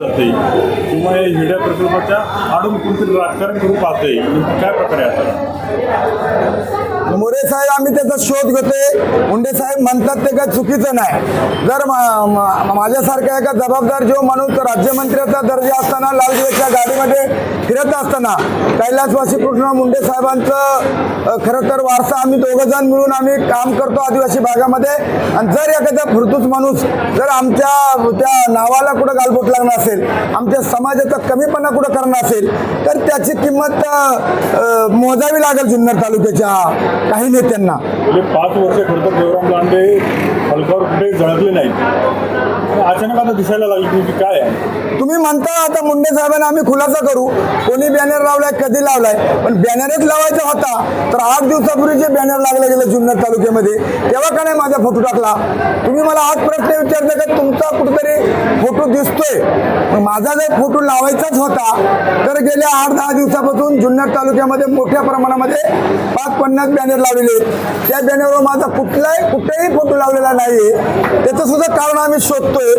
जाते किंवा या हिरड्या प्रकल्पाच्या आडून कोणतरी राजकारण करू पाहते काय प्रकारे आता? साहेब आम्ही त्याचा शोध घेतोय. मुंडे साहेब म्हणतात ते काय चुकीचं नाही. जर माझ्यासारखा एका जबाबदार जो माणूस राज्यमंत्र्याचा दर्जा असताना लालदिव्याच्या गाडीमध्ये फिरत असताना कैलासवासी कृष्ण मुंडे साहेबांचं खरं तर वारसा आम्ही दोघं जण मिळून आम्ही काम करतो आदिवासी भागामध्ये. आणि जर एखादा फुरतूस माणूस जर आमच्या त्या नावाला कुठं गालबोट लागणार असेल आमच्या समाजाचा कमीपणा कुठं करणार असेल तर त्याची किंमत मोजावी लागेल जुन्नर तालुक्याच्या. काही पाहिजे त्यांना. म्हणजे पाच वर्ष खरं तर देवराम लांडे हलकावर कुठे झळकले नाही अचानक आता दिसायला लागली की काय आहे? तुम्ही म्हणता आता मुंडे साहेबांना आम्ही खुलासा करू. कोणी बॅनर लावलाय कधी लावलाय? पण बॅनरच लावायचा होता. तर आठ दिवसापूर्वी जे बॅनर लागला गेलं जुन्नर तालुक्यामध्ये तेव्हा का नाही माझा फोटो टाकला? तुम्ही मला आज प्रश्न विचारता का तुमचा कुठेतरी फोटो दिसतोय? माझा जर फोटो लावायचाच होता तर गेल्या आठ दहा दिवसापासून जुन्नर तालुक्यामध्ये मोठ्या प्रमाणामध्ये पाच पन्नास बॅनर लावलेले आहेत. त्या बॅनरवर माझा कुठलाही कुठेही फोटो लावलेला नाही त्याचं सुद्धा कारण आम्ही शोधतोय.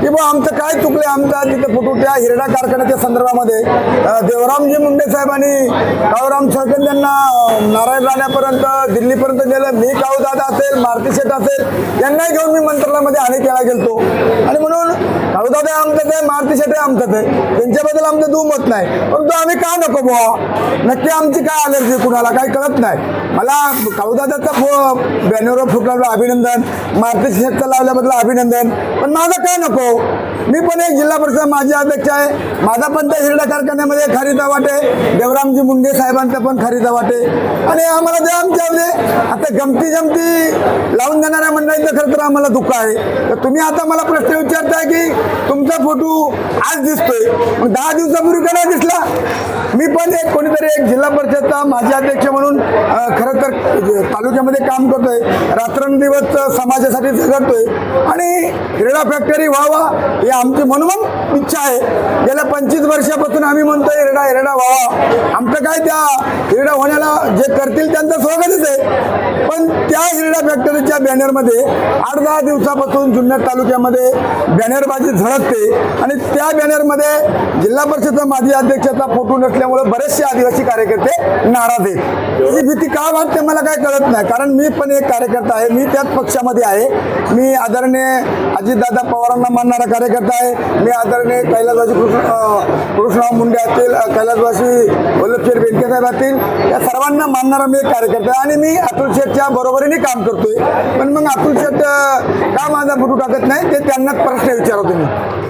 की बा आमचं काय चुकलंय? आमचा सांगितलं फोटो त्या हिरडा कारखान्याच्या संदर्भामध्ये देवरामजी मुंडे साहेबांनी काळूराम सरकन यांना नारायण राण्यापर्यंत दिल्लीपर्यंत गेलं मी काळू दादा असेल मारुती शेठ असेल यांनाही घेऊन मी मंत्रालयामध्ये आणि केला गेलतो. आणि म्हणून काळू दादा आमचं आहे मारुती शेठ आहे आमचं आहे. त्यांच्याबद्दल आमचं दुमत नाही. परंतु आम्ही का नको बुवा? नक्की आमची काय अलर्जी कुणाला? काही कळत नाही. मला काळूदादाचा फो बॅनरवर फुटल्याबद्दल अभिनंदन मारुती शेठचा लावल्याबद्दल अभिनंदन. पण माझं काय नको? मी पण एक जिल्हा परिषद माझी अध्यक्ष आहे. माझा पण त्या हिरडा कारखान्यामध्ये खरीदा वाटे. देवरामजी मुंडे साहेबांचा पण खरीदा वाटे. आणि आम्हाला जे आमच्या म्हणजे गमती जमती लावून देणाऱ्या मंडळींचं खरं तर आम्हाला दुःख आहे. तर तुम्ही आता मला प्रश्न विचारताय की तुमचा फोटो आज दिसतोय. मग दहा दिवसापूर्वी का नाही दिसला? मी पण एक कोणीतरी एक जिल्हा परिषदचा माजी अध्यक्ष म्हणून खरं तर तालुक्यामध्ये काम करतोय. रात्रंदिवस समाजासाठी झगडतोय. आणि क्रीडा फॅक्टरी व्हावा ही आमची म्हणून इच्छा आहे. गेल्या पंचवीस वर्षापासून आम्ही म्हणतोय रेडा रेडा व्हावा आमचं काय त्या क्रीडा होण्याला जे करतील त्यांचं स्वागतच आहे. पण त्या हिरडा फॅक्टरीच्या बॅनरमध्ये आठ दहा दिवसापासून जुन्नर तालुक्यामध्ये बॅनरबाजी झळकते आणि त्या बॅनरमध्ये जिल्हा परिषदचा माजी अध्यक्षाचा फोटो नसल्यामुळे बरेचसे आदिवासी कार्यकर्ते नाराज आहेत. ही भीती का वाटते मला काय कळत नाही. कारण मी पण एक कार्यकर्ता आहे. मी त्याच पक्षामध्ये आहे. मी आदरणीय अजितदादा पवारांना मानणारा कार्यकर्ता आहे. मी आदरणीय कैलासवासी कृष्ण कृष्णराव मुंडे असतील कैलासवासी वल्लभशेठ बेनके असतील या सर्वांना मानणारा मी एक कार्यकर्ता आहे आणि मी अतुल शेठच्या बरोबरीने काम करतोय. पण मग अतुल शेठ का माझा फोटो टाकत नाही ते त्यांना प्रश्न विचारतो मी.